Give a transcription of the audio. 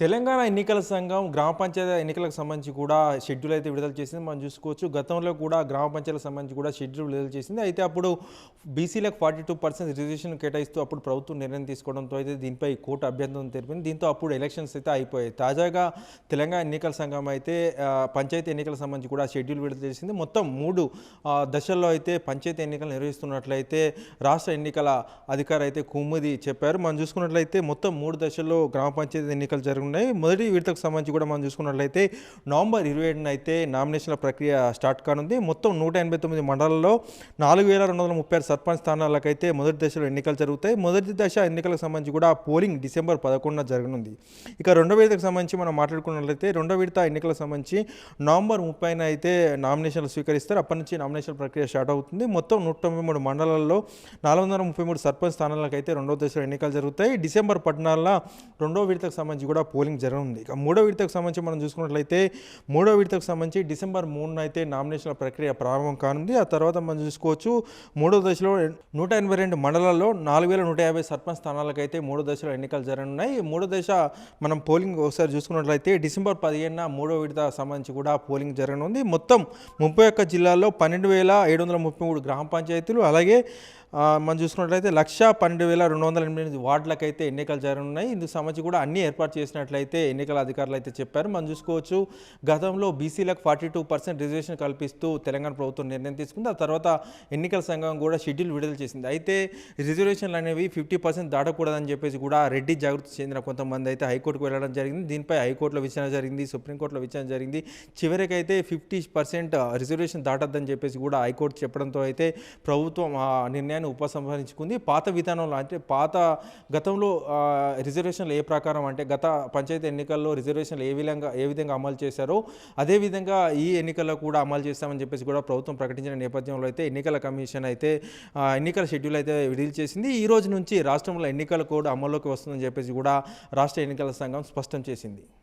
తెలంగాణ ఎన్నికల సంఘం గ్రామ పంచాయతీ ఎన్నికలకు సంబంధించి కూడా షెడ్యూల్ అయితే విడుదల చేసింది. మనం చూసుకోవచ్చు గతంలో కూడా గ్రామ పంచాయతీలకు సంబంధించి కూడా షెడ్యూల్ విడుదల చేసింది. అయితే అప్పుడు బీసీలకు ఫార్టీ టూ పర్సెంట్ రిజర్వేషన్ కేటాయిస్తూ అప్పుడు ప్రభుత్వం నిర్ణయం తీసుకోవడంతో అయితే దీనిపై కోర్టు అభ్యంతరం తెలిపింది దీంతో అప్పుడు ఎలక్షన్స్ అయితే అయిపోయాయి. తాజాగా తెలంగాణ ఎన్నికల సంఘం అయితే పంచాయతీ ఎన్నికలకు సంబంధించి కూడా షెడ్యూల్ విడుదల చేసింది. మొత్తం మూడు దశల్లో అయితే పంచాయతీ ఎన్నికలు నిర్వహిస్తున్నట్లయితే రాష్ట్ర ఎన్నికల అధికారి అయితే కుమ్మిది చెప్పారు. మనం చూసుకున్నట్లయితే మొత్తం మూడు దశల్లో గ్రామ పంచాయతీ ఎన్నికలు ఉన్నాయి. మొదటి విడతకు సంబంధించి కూడా మనం చూసుకున్నట్లయితే నవంబర్ ఇరవై ఏడున అయితే నామినేషన్ల ప్రక్రియ స్టార్ట్ కానుంది. మొత్తం నూట ఎనభై తొమ్మిది మండలాల్లో నాలుగు వేల రెండు వందల ముప్పై ఆరు సర్పంచ్ స్థానాలకైతే మొదటి దశలో ఎన్నికలు జరుగుతాయి. మొదటి దశ ఎన్నికలకు సంబంధించి కూడా పోలింగ్ డిసెంబర్ పదకొండున జరగనుంది. ఇక రెండో విడతకు సంబంధించి మనం మాట్లాడుకున్నట్లయితే రెండో విడత ఎన్నికలకు సంబంధించి నవంబర్ ముప్పైన అయితే నామినేషన్లు స్వీకరిస్తారు. అప్పటి నుంచి నామినేషన్ ప్రక్రియ స్టార్ట్ అవుతుంది. మొత్తం నూట తొంభై మూడు మండలాల్లో నాలుగు వందల ముప్పై మూడు సర్పంచ్ స్థానాలకైతే రెండో దశలో ఎన్నికలు జరుగుతాయి. డిసెంబర్ పద్నాలుగున రెండో విడతకు సంబంధించి కూడా పోలింగ్ జరగనుంది. ఇక మూడో విడతకు సంబంధించి మనం చూసుకున్నట్లయితే మూడో విడతకు సంబంధించి డిసెంబర్ మూడున అయితే నామినేషన్ల ప్రక్రియ ప్రారంభం కానుంది. ఆ తర్వాత మనం చూసుకోవచ్చు మూడో దశలో నూట ఎనభై రెండు మండలాల్లో నాలుగు వేల నూట యాభై సర్పంచ్ స్థానాలకు అయితే మూడో దశలో ఎన్నికలు జరగనున్నాయి. మూడో దశ మనం పోలింగ్ ఒకసారి చూసుకున్నట్లయితే డిసెంబర్ పదిహేనున మూడో విడత సంబంధించి కూడా పోలింగ్ జరగనుంది. మొత్తం ముప్పై ఒక్క జిల్లాల్లో పన్నెండు వేల ఏడు వందల ముప్పై మూడు గ్రామ పంచాయతీలు అలాగే మనం చూసుకున్నట్లయితే లక్ష పన్నెండు వేల రెండు వందల ఎనిమిది వార్డులకైతే ఎన్నికలు జరగనున్నాయి. ఇందుకు సంబంధించి కూడా అన్ని ఏర్పాటు చేసినట్లయితే ఎన్నికల అధికారులు అయితే చెప్పారు. మనం చూసుకోవచ్చు గతంలో బీసీలకు ఫార్టీ టూ పర్సెంట్ రిజర్వేషన్ కల్పిస్తూ తెలంగాణ ప్రభుత్వం నిర్ణయం తీసుకుంది. ఆ తర్వాత ఎన్నికల సంఘం కూడా షెడ్యూల్ విడుదల చేసింది. అయితే రిజర్వేషన్లు అనేవి ఫిఫ్టీ పర్సెంట్ దాటకూడదని చెప్పేసి కూడా రెడ్డి జాగృతి చెందిన కొంతమంది అయితే హైకోర్టుకు వెళ్ళడం జరిగింది. దీనిపై హైకోర్టులో విచారణ జరిగింది సుప్రీంకోర్టులో విచారణ జరిగింది. చివరికైతే ఫిఫ్టీ పర్సెంట్ రిజర్వేషన్ దాటద్దని చెప్పేసి కూడా హైకోర్టు చెప్పడంతో అయితే ప్రభుత్వం ఆ నిర్ణయాన్ని ఉపసంహరించుకుంది. పాత విధానంలో అంటే పాత గతంలో రిజర్వేషన్లు ఏ ప్రకారం అంటే గత పంచాయతీ ఎన్నికల్లో రిజర్వేషన్లు ఏ విధంగా ఏ విధంగా అమలు చేశారో అదేవిధంగా ఈ ఎన్నికల్లో కూడా అమలు చేస్తామని చెప్పేసి కూడా ప్రభుత్వం ప్రకటించిన నేపథ్యంలో అయితే ఎన్నికల కమిషన్ అయితే ఎన్నికల షెడ్యూల్ అయితే విడుదల చేసింది. ఈ రోజు నుంచి రాష్ట్రంలో ఎన్నికల కోడ్ అమల్లోకి వస్తుందని చెప్పేసి కూడా రాష్ట్ర ఎన్నికల సంఘం స్పష్టం చేసింది.